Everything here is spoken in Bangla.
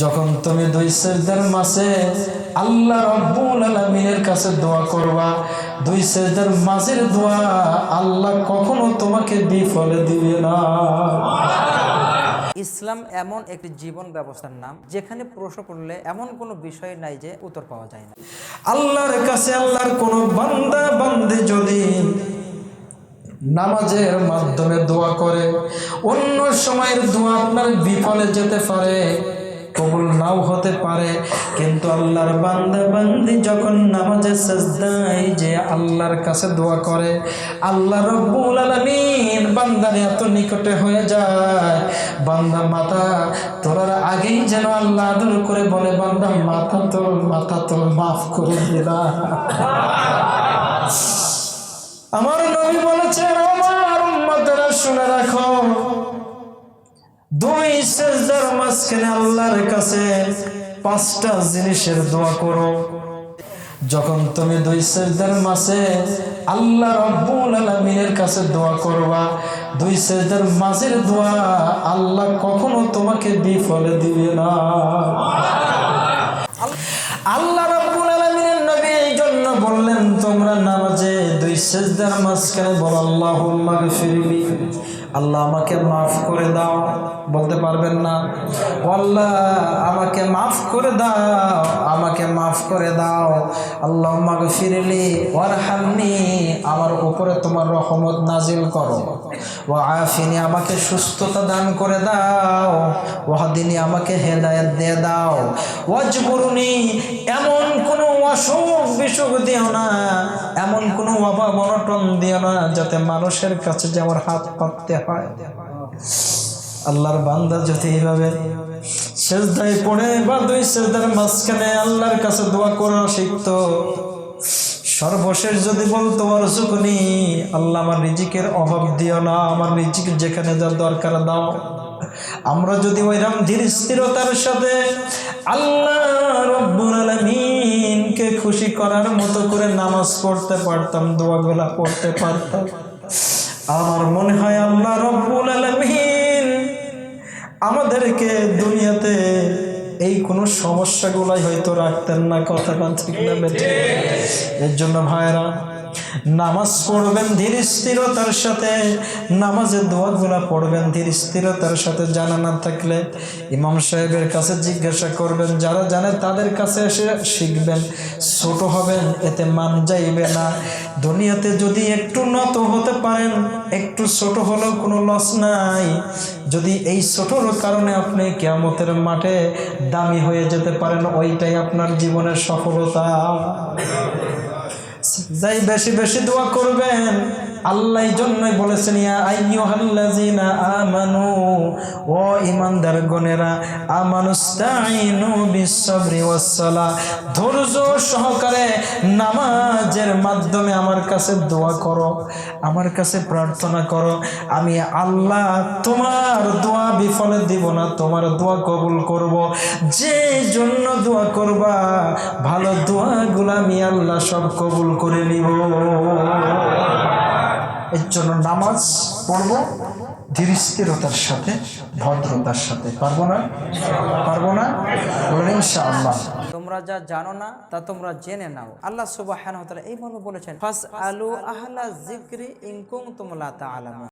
যখন তুমি দুই সেজদার মাসে আল্লাহ রব্বুল আলামিনের কাছে দোয়া করবা দুই সেজদার মাসের দোয়া আল্লাহ কখনো তোমাকে বিফলে দিবে না। ইসলাম এমন একটি জীবন ব্যবস্থার নাম যেখানে প্রশ্ন করলে এমন কোনো বিষয় নাই যে উত্তর পাওয়া যায় না। আল্লাহর কাছে আল্লাহর কোন বান্দা বান্দে যদি নামাজের মাধ্যমে দোয়া করে অন্য সময়ের দোয়া আপনার বিফলে যেতে পারে। কবুল নাও হতে পারে। কিন্তু আল্লাহর বান্দা বান্দি যখন নামাজে সাজদায় যে আল্লাহর কাছে দোয়া করে, আল্লাহ রব্বুল আলামিন বান্দার এত নিকটে হয়ে যায়। বান্দা মাথা তোরার আগেই যেন আল্লাহ আদর করে বলে, বান্দা, মাথা তোর মাথা তোর মাফ করে দিলা সেজদার মাঝখানে আল্লাহর কাছে পাঁচটা জিনিসের দোয়া করো। যখন তুমি দুই সেজদার মাসে আল্লাহ রব্বুল আলামিনের কাছে দোয়া করবা, দুই সেজদার মাসের দোয়া আল্লাহ কখনো তোমাকে বিফলে দিবে না। আল্লাহ রাব্বুল আলামিনের নবী এই জন্য বললেন, তোমরা দুই সেজদার মাঝখানে বল, আল্লাহুম্মা গফিরলি আল্লাহ আমাকে মাফ করে দাও। বলতে পারবেন না। আল্লাহ আমাকে মাফ করে দাও, আমাকে মাফ করে দাও। আল্লাহ গফিরলি ওয়ারহামনি আমার উপরে তোমার রহমত নাজিল করো। ও আফিনি আমাকে সুস্থতা দান করে দাও। ওয়াহাদিনী আমাকে হেদায়েত দিয়ে দাও। ওয়াজবুরুনি এমন কোনো অসুখ বিসুখ দিও না, এমন কোনো অভাব অনটন দিও না যাতে মানুষের কাছে যে আমার হাত পাততে হয়। আল্লাহর বান্দা যদি এইভাবে সেজদায় পড়ে বা দুই সেজদার মাঝখানে আল্লাহর কাছে দোয়া করা শিখতো, সর্বশেষ যদি বলতো অরসুকনি আল্লাহ আমার রিজিকের অভাব দিও না, আমার রিজিক যেখানে যার দরকার দাও। আমরা যদি ওইরকম ধীর স্থিরতার সাথে আল্লাহ রব্বুল আলামিনকে খুশি করার মতো করে নামাজ পড়তে পারতাম, দোয়াগুলা পড়তে পারতাম। আমার মনে হয় আল্লাহ রব্বুল আলামিন আমাদেরকে দুনিয়াতে এই কোন সমস্যাগুলাই হয়তো রাখতেন না, কথাটা ঠিক না এর জন্য ভাইরা নামাজ পড়বেন ধীর স্থিরতার সাথে। নামাজের দোয়াগুলা পড়বেন ধীর স্থিরতার সাথে। জানা না থাকলে ইমাম সাহেবের কাছে জিজ্ঞাসা করবেন, যারা জানে তাদের কাছে এসে শিখবেন। ছোট হবেন, এতে মান যাইবে না। দুনিয়াতে যদি একটু নত হতে পারেন, একটু ছোট হলেও কোনো লস নাই। যদি এই ছোটর কারণে আপনি কেয়ামতের মাঠে দামি হয়ে যেতে পারেন, ওইটাই আপনার জীবনের সফলতা। যাই বেশি বেশি দোয়া করবেন আল্লাহ জন্যই বলেছেন ইয়া আইয়ুহাল্লাযিনা আমানু ও ঈমানদার গণেরা আমানুস্তাইনু বিসসাবরি ওয়াসসালা ধৈর্য সহকারে নামাজের মাধ্যমে আমার কাছে দোয়া করো, আমার কাছে প্রার্থনা করো, আমি আল্লাহ তোমার দোয়া বিফলে দিব না, তোমার দোয়া কবুল করব। যে জন্য দোয়া করবা, ভালো দোয়াগুলো আমি আল্লাহ সব কবুল করে নিব। এর জন্য নামাজ পড়ব। ধীর স্থিরতার সাথে, ভদ্রতার সাথে। পারব না? পারব না? ইনশাআল্লাহ। তোমরা যা জানো না, তা তোমরা জেনে নাও। আল্লাহ সুবাহ এই মর্মে বলেছেন ফাস আলু আহলা জিক্রি ইনকুম তুমলা তা তাআলামুন।